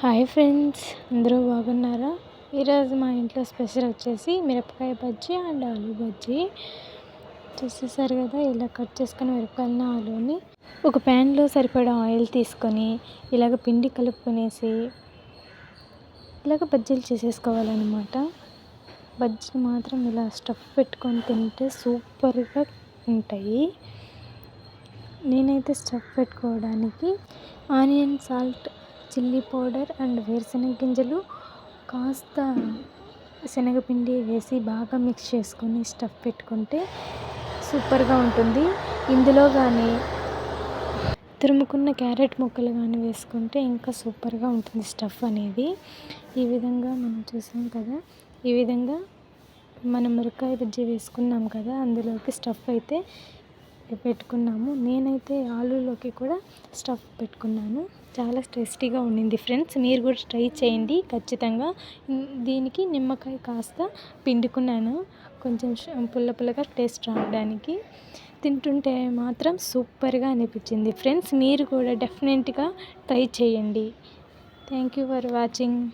Hi friends అందరూ బాగున్నారా? ఈరోజు మా ఇంట్లో స్పెషల్ వచ్చేసి మిరపకాయ బజ్జీ అండ్ ఆలు బజ్జీ. చూసేసారు కదా ఇలా కట్ చేసుకుని మిరపకాయలని ఆలుని ఒక ప్యాన్లో సరిపడా ఆయిల్ తీసుకొని ఇలాగ పిండి కలుపుకునేసి ఇలాగ బజ్జీలు చేసేసుకోవాలన్నమాట. బజ్జీలు మాత్రం ఇలా స్టఫ్ పెట్టుకొని తింటే సూపర్గా ఉంటాయి. నేనైతే స్టఫ్ పెట్టుకోవడానికి onion salt chilli powder and వేరుశనగ గింజలు కాస్త శనగపిండి వేసి బాగా మిక్స్ చేసుకొని స్టఫ్ పెట్టుకుంటే సూపర్గా ఉంటుంది. ఇందులో కానీ తురుముకున్న క్యారెట్ ముక్కలు కానీ వేసుకుంటే ఇంకా సూపర్గా ఉంటుంది స్టఫ్ అనేది. ఈ విధంగా మనం చూసాం కదా ఈ విధంగా మనం మురకాయ బజ్జీ వేసుకున్నాం కదా అందులోకి స్టఫ్ అయితే పెట్టుకున్నాము. నేనైతే ఆలూలోకి కూడా స్టఫ్ పెట్టుకున్నాను. చాలా టేస్టీగా ఉండింది ఫ్రెండ్స్. మీరు కూడా ట్రై చేయండి. ఖచ్చితంగా దీనికి నిమ్మకాయ కాస్త పిండుకున్నాను. కొంచెం పుల్ల పుల్లగా టేస్ట్ రావడానికి. తింటుంటే మాత్రం సూపర్గా అనిపించింది ఫ్రెండ్స్. మీరు కూడా డెఫినెట్గా ట్రై చేయండి. Thank you for watching.